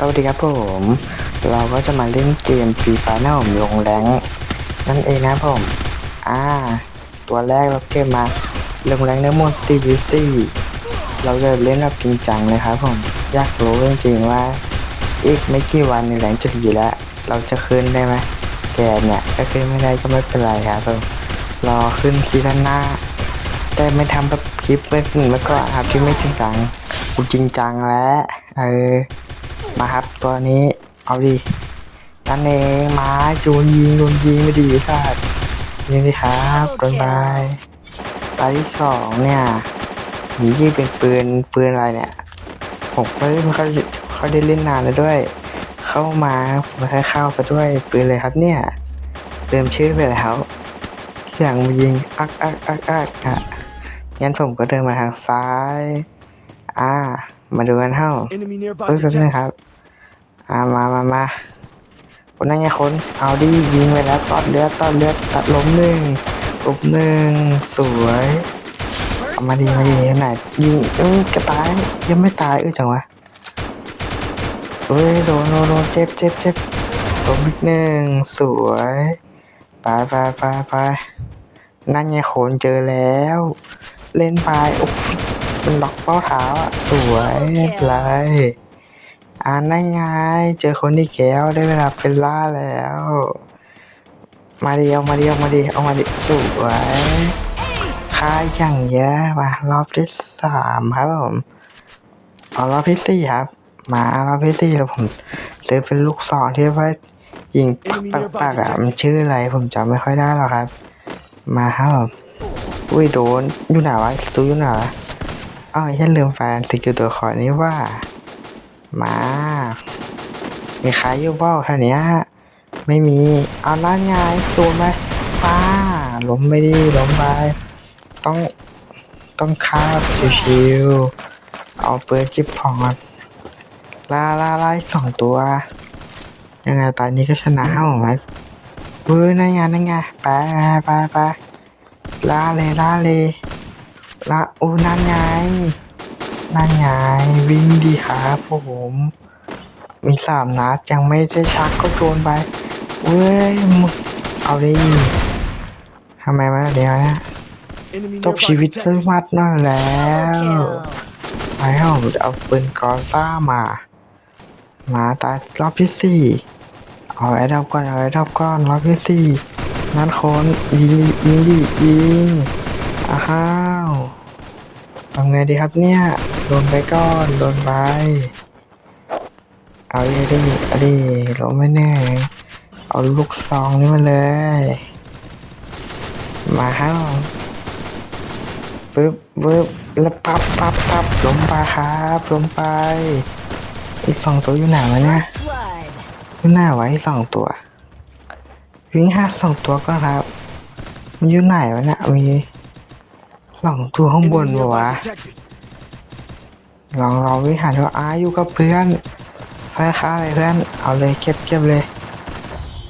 สวัสดีครับผม เราก็จะมาเล่นเกมฟรีไฟนะผมลงแรงนั่นเองนะผม อ่า ตัวแรกเราเกมมาลงแรงในโหมด CVC เราจะเล่นแบบจริงจังเลยครับผม อยากรู้จริงๆว่า อีกไม่กี่วันในแรงจะดีแล้ว เราจะขึ้นได้ไหมแกเนี่ยถ้าขึ้นไม่ได้ก็ไม่เป็นไรครับผม รอขึ้นซีซั่นหน้า แต่ไม่ทำแบบคลิปเมื่อเมื่อก่อนครับที่ไม่จริงจังกูจริงจังแล้วเออ มาครับตัวนี้เอาดินั่นเองไม้จูนยิงโดนยิงไม่ดีสัตว์ยิงดิครับโดนไปตาที่สองเนี่ยนี่ยี่เป็นปืนปืนอะไรเนี่ยผมไม่ไม่ค่อยค่อยได้เล่นนานแล้วด้วย เข้ามาไม่ค่อยเข้าซะด้วยปืนเลยครับเนี่ยเติมชื่อไปแล้วเสียงยิงอักอักอักอักอะงั้นผมก็เดินมาทางซ้าย อ่า มาดูกันเท่า Enemy nearby เฮ้ยแป๊บนึง detected. ครับ อ่ามามามาคนนั่นไงคนเอาดิยิงไปแล้วตอดเลือดตอดเลือดตัดล้มหนึ่งล้มหนึ่งสวยเอามาดีมาดีขนาดยิงเอ้ยกระตายยังไม่ตายเอ้ยจังวะเฮ้ยโดนโดนโดนเจ็บเจ็บเจ็บล้มอีกหนึ่งสวยไปไปไปไปนั่นไงโขนเจอแล้ว เล่นไปโอ้ โหมันล็อกเป้าเท้าอะ สวยเลยอ่านั่นไง เจอคนที่แก้วได้เวลาเป็นล่าแล้ว มาดีเอามาดีเอามาดีเอามาดีสวยค่าอย่างเยอะมารอบที่สามครับผมเอารอบที่สี่ครับ มารอบที่สี่แล้วผมซื้อเป็นลูกซองที่ว่ายิงปักปักปักอะมันชื่ออะไรผมจำไม่ค่อยได้หรอกครับ มาครับผมอุ้ยโดนอยู่ไหนวะตูอยู่ไหนวะ อ้าวฉันลืมแฟนสกิลตัวคอนี้ว่า มา มีใครอยู่เปล่าแถวเนี้ยไม่มีเอานั่นไงตูนไหมป้าล้มไม่ดีล้มไปต้องต้องคาบชิวๆเอาปืนจิบพองก่อนล่าล่าล่าสองตัว ยังไงตอนนี้ก็ชนะห้าไหมเฮ้ยนั่นไงนั่นไงไปไปไปลาเลยลาเลย ล่าโอ้นั่นไงนั่นไงวิ่งดีครับผม มีสามนัดยังไม่ได้ชักก็โดนไป เว้ยมึงเอาดิทำไมมาเดี๋ยวนะ Enemy จบ nearby ชีวิตด้วย detected. มัดหน่อยแล้ว Kill. ไปให้ผมเอาปืนกอซ่ามา มาตารอบที่สี่เอาไอ้ดอบก่อนเอาไอ้ดอบก่อนรอบที่สี่นัดคนยิงดิยิงดิยิงอ้าว ทำไงดีครับเนี่ย โดนไปก่อน โดนไป เอาดิดิเอาดิลงไม่แน่ เอาลูกซองนี่มาเลย มาครับปึ๊บปึ๊บแล้วปั๊บปั๊บปั๊บลงไปครับลงไป อีกสองตัวอยู่ไหนวะเนี่ยอยู่ไหนวะอีกสองตัว วิ่งห้าสองตัวก็ครับ มันอยู่ไหนวะเนี่ยมี สองตัวข้างบนวะวะลองลองวิหารว่าอาอยู่กับเพื่อนเพื่อนค้าเลยเพื่อน เอาเลยเก็บเก็บเลย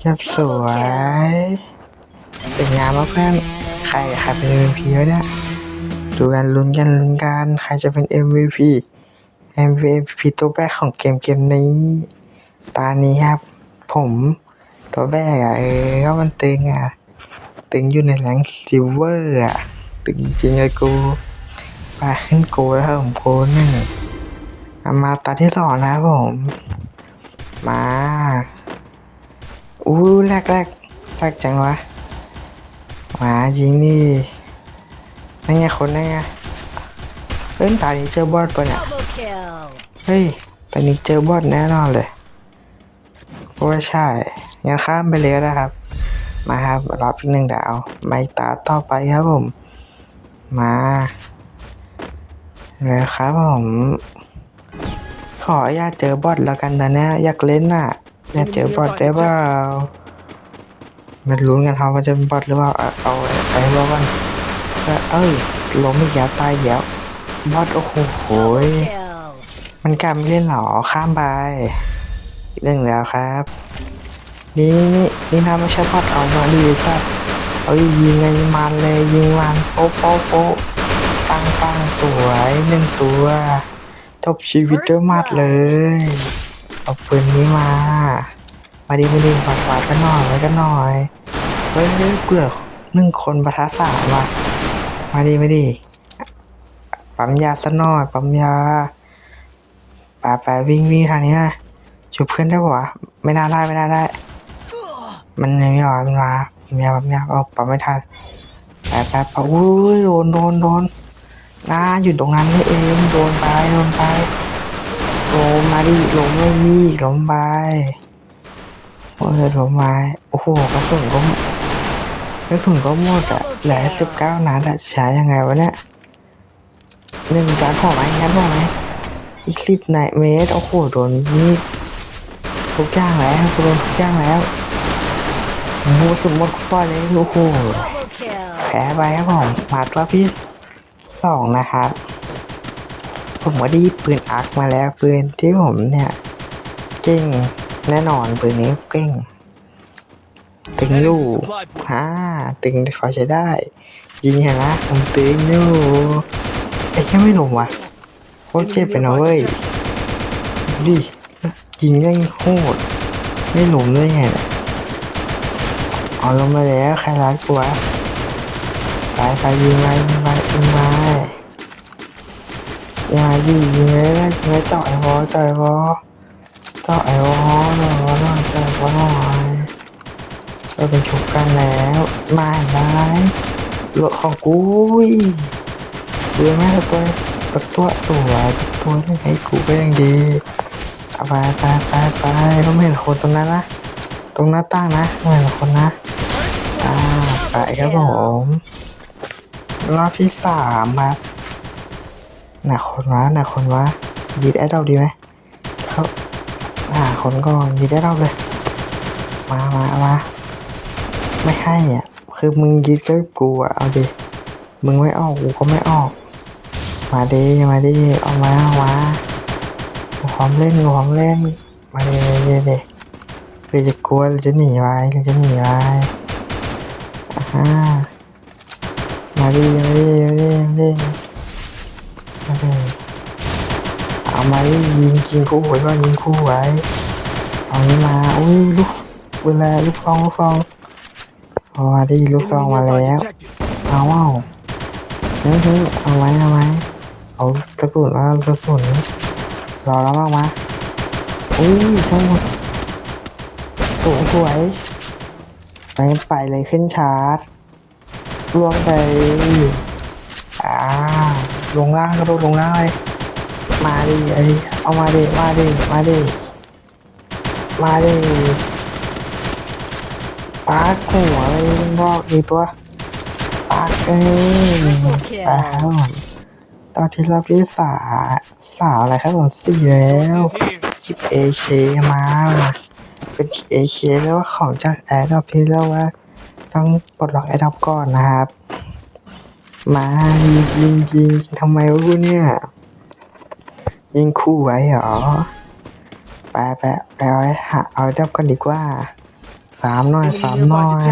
เก็บสวยเป็นงานวะเพื่อนใครใครเป็น MVP วะเนี่ยดูกันลุ้นกันลุ้นกันใครจะเป็น MVP MVP ตัวแรกของเกมเกมนี้ ตานี้ครับ ผมตัวแรกอะเออก็มันตึงอะ ตึงอยู่ในแรงซิลเวอร์อะ ตึงจริงเลยกูไปขึ้นโกแล้วครับผมโกหนึ่งมาตาที่สองนะครับผม มาอู้แรกแรกแรกจังวะมายิงนี่นั่นไงคนนั่นไงเฮ้ยตานี้เจอบอสปะเนี่ยเฮ้ยตอนนี้เจอบอสแน่นอนเลยเพราะว่าใช่งั้นข้ามไปเลยก็ได้ครับ มาครับรับอีกหนึ่งดาว ไม่ตาต่อไปครับผม มาเลยครับผม ขออยากเจอบอทแล้วกันตอนเนี้ยอยากเล่นน่ะอยากเจอบอทได้เปล่ามาลุ้นกันครับว่าจะเป็นบอทหรือเปล่าเอาเอาไปให้ว่ากันเอ้ยล้มอีกแล้วตายแล้วบอทโอ้โหโหยมันกลับม่เล่นหรอข้ามไปเรื่องแล้วครับ นี่นี่นี่นะไม่ใช่พอดเอามาดีสัส เอาดิยิงไงมันเลยยิงมันโป๊ะโป๊ะโป๊ะปังปังสวยหนึ่งตัวจบชีวิตด้วยมัดเลยเอาปืนนี้มา มาดีมาดีฝากฝากกันหน่อยไว้กันหน่อยเฮ้ยเกลือหนึ่งคนประทัสามว่ะมาดีมาดีปั๊มยาซะหน่อยปั๊มยาไปไปวิ่งวิ่งทางนี้นะช่วยเพื่อนได้ปะวะไม่น่าได้ไม่น่าได้ มันยังไม่หรอมันมา ปั๊มยาปั๊มยาเอาปั๊มไม่ทันไปไปไปอุ้ยโดนโดนโดนน้าอยู่ตรงนั้นนี่เองโดนไปโดนไปโดนมาดิลงไม่ยี่ลงไปโอ้ยลงมาโอ้โหกระสุนก็กระสุนก็หมดอะเหลือสิบเก้านัดอะใช้ยังไงวะเนี่ยหนึ่งจานพอไหมงั้นพอไหมอีกสิบนายเมตรโอ้โหโดนมีดทุกอย่างแล้วโดนทุกอย่างแล้ว โอ้โหสุดหมดต่อยเลยโอ้โหแพ้ไปครับผมมาตัวที่สองนะครับ ผมก็ไดีปืนอาร์คมาแล้วปืนที่ผมเนี่ย เก่งแน่นอนปืนนี้เก่งตึงอยู่ฮ่าตึงพอใช้ได้ ยิงเห็นนะผมตึงอยู่ไอ้แค่ไม่ลงวะโคตรเจ็บไปนะเว้ยดิยิงได้โคตรไม่หลุมเลยไง เอาลงมาแล้วใครรักกูวะไปไปยิงไปยิงไปยิงไปอย่าดิยิงเลยยิงเลยต่อไอ้วอต่อไอ้วอต่อไอ้วอหน่อยวอหน่อยวอหน่อยเราเป็นชุบกันแล้วมาได้รถของกูอีกเบื่อไหมตัวตัวตัวตัวนี่ให้กูก็ยังดีเอาไปไปไปไปต้องไม่เห็นคนตรงนั้นนะ ตรงหน้าต่างนะไม่เห็นคนนะอ่าไปครับผมรอบที่สามครับหนักคนวะหนักคนวะยีดแอดเราดีไหมเขาหาคนก่อนยีดแอดเราเลย มามามาไม่ให้อะคือมึงยีดก็กูอะเอาดิมึงไม่ออกกูก็ไม่ออก มาดิมาดิออกมาออกมากูพร้อมเล่นพร้อมเล่นมาดิมาดิมาดิ หรือจะกลัวหรือจะหนีไปหรือจะหนีไปอ่ามาดิมาดิมาดิมาดิมาดิเอามาดิยิงยิงคู่ไว้ก่อนยิงคู่ไว้เอานี้มาอุ้ยลูกเวลาลูกซองลูกซองเอามาดิลูกซองมาแล้วเอาเอาเฮ้ยเฮ้ยเอาไว้เอาไว้เอากระสุนมากระสุนรอแล้วมากมาอุ้ยทั้งหมด สวยสวยไปไปเลยขึ้นชาร์จล่วงไปอ่าลงล่างกระโดดลงล่างเลยมาดิไอเอามาดิมาดิมาดิมาดิปาดหัวเลยบอกอีกตัวปาดเอ้ย Triple kill ไปครับผมตอนที่รอบที่สาสาวอะไรครับผมสี่แล้วคลิปเอเคมา เป็นเอเคแล้วว่าของจากแอดอปที่เรียกว่า ต้องปลดล็อกแอดอปก่อนนะครับ มายิงยิงยิงทำไมวะกูเนี่ย ยิงคู่ไว้เหรอไปไปไปเอาไอ้หาเอาดรอปกันดีกว่าสามหน่อยสามหน่อย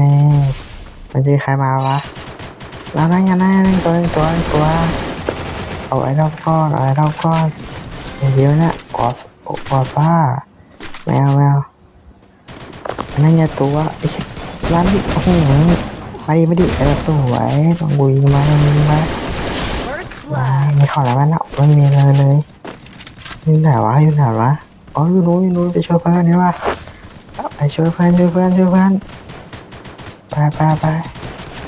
นี่มันจะใครมาวะแล้วนั่นงนั่นไงตัวหนึ่งตัวตัวเอาไอ้ดรอปก้อนเอาไอ้ดรอปก้อนเดี๋ยวนี่ยกอดกอดฟ้า แมวแมวนั่นไงตัวไอ้เหี้ยร้านนี้โอ้โหมาดิมาดิเออสวยต้องบุยมาต้องบุยมา First มา blood. มีของอะไรบ้างเนาะไม่มีเลยเลยอยู่ไหนวะอยู่ไหนวะอ๋ออยู่นู้นอยู่นู้นไปช่วยเพื่อนนี่วะไปช่วยเพื่อนช่วยเพื่อนช่วยเพื่อนไปไปไป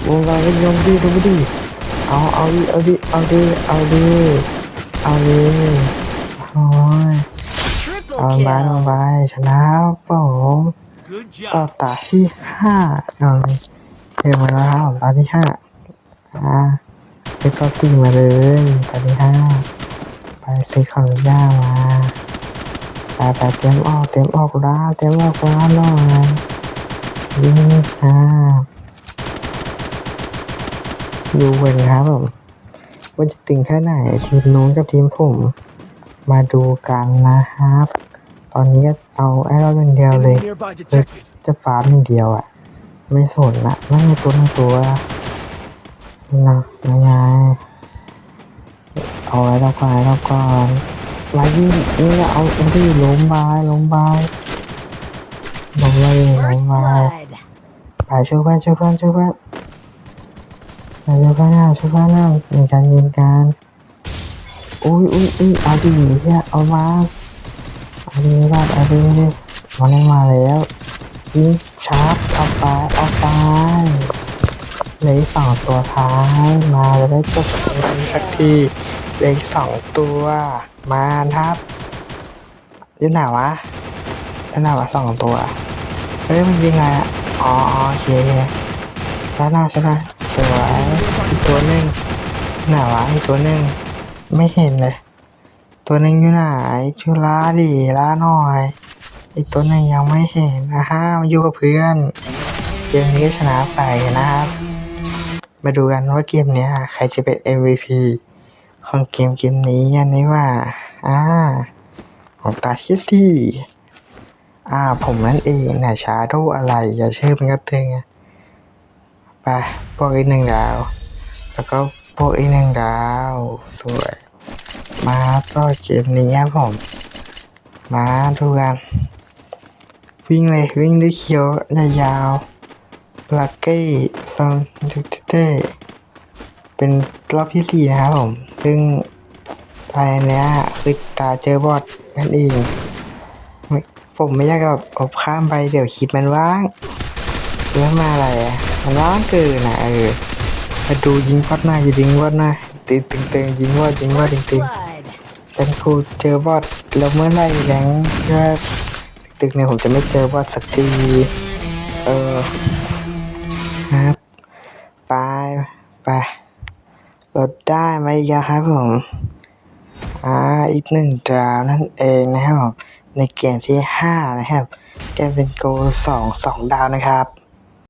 วงเราก็ยงดีดูไม่ดีเอาเอาดิเอาดิเอาดิเอาดิเอาดิโอ้ย Triple เอาไปเอา kill. ไปชนะครับผม Good ต่อ job. ตาที่ห้าเอาเลยเดี๋ยวมาแล้วครับผมตาที่ห้าอ่าไปต่อสี่มาเลยตาที่ห้าไปซื้อขนมย่างมาไปไปเตรียมออกเตรียมออกร้านเตรียมออกร้านหน่อยยิงอ่าดูเวนครับผมว่าจะตึงแค่ไหนทีมนู้นกับทีมผม มาดูกันนะครับ ตอนนี้เอาไอ้เราอย่างเดียวเลย Enemy nearby detected. จะฟาร์มอย่างเดียวอะ ไม่สนละไม่มีตัวทั้งตัวนะนายายเอาไว้รอบก่อนรอบก่อนมายิงนี่เอาเอาที่ล้มบายล้มบายล้มเลยล้ First มบาย blood. ไปช่วยเพื่อนช่วยเพื่อนช่วยเพื่อนไปช่วยเพื่อนนะช่วยเพื่อนนะมีการยิงกันอุ้ยอุ้ยอุ้ยเอาดิเฮียเอามาเอา ดิบ้าเอาดิดิมาเล่นมาแล้วยิงชาร์จเอาไปเอาไปเหลือสองตัวท้ายมาจะได้จบเกมสักทีเหลือสองตัวมาครับอยู่ไหนวะอยู่ไหนวะสองตัวเฮ้ยมันยิงไงอะอ๋อโอเคชนะชนะสวยอีกตัวหนึ่งไหนวะอีกตัวหนึ่งไม่เห็นเลย ตัวหนึ่งอยู่ไหนชูลาดิลาหน่อยอีกตัวหนึ่งยังไม่เห็นนะฮะมาอยู่กับเพื่อนเกมนี้ก็ชนะไปนะครับ มาดูกันว่าเกมนี้ใครจะเป็น MVP ของเกมเกมนี้ยันนี้ว่าอ่าของตาที่สี่อ่าผมนั่นเองนะชาโดอะไร อย่าเชื่อเป็นกระเทงอไปพวกอีกหนึ่งดาว แล้วก็พวกอีกหนึ่งดาว สวย มาต่อเกมนี้ครับผม มาดูกัน วิ่งเลยวิ่งด้วยเคียวยาวๆลักกี้ซัมดูเต้เป็นรอบที่สี่นะครับผม ซึ่งตายเนี้ยคือตาเจอบอทนั่นเองผมไม่อยากแบบอบข้ามไปเดี๋ยวคลิปมันว่างเรื่องมาอะไรอะมันว่างเกินนะเออมาดูยิงพอดหน้าอย่ายิงวอดหน้า ตึงตึงตึงยิงวอดยิงวอดตึง First ตึง blood. เป็นครูเจอบอทแล้วเมื่อไหรแรงก็ตึกเนี่ยผมจะไม่เจอบอทสักทีเออครับไปไปลดได้ไหมอีกแล้วครับผมอ่าอีกหนึ่งดาวนั่นเองนะครับผมในเกมที่ห้านะครับแกเป็นโกสองสองดาวนะครับ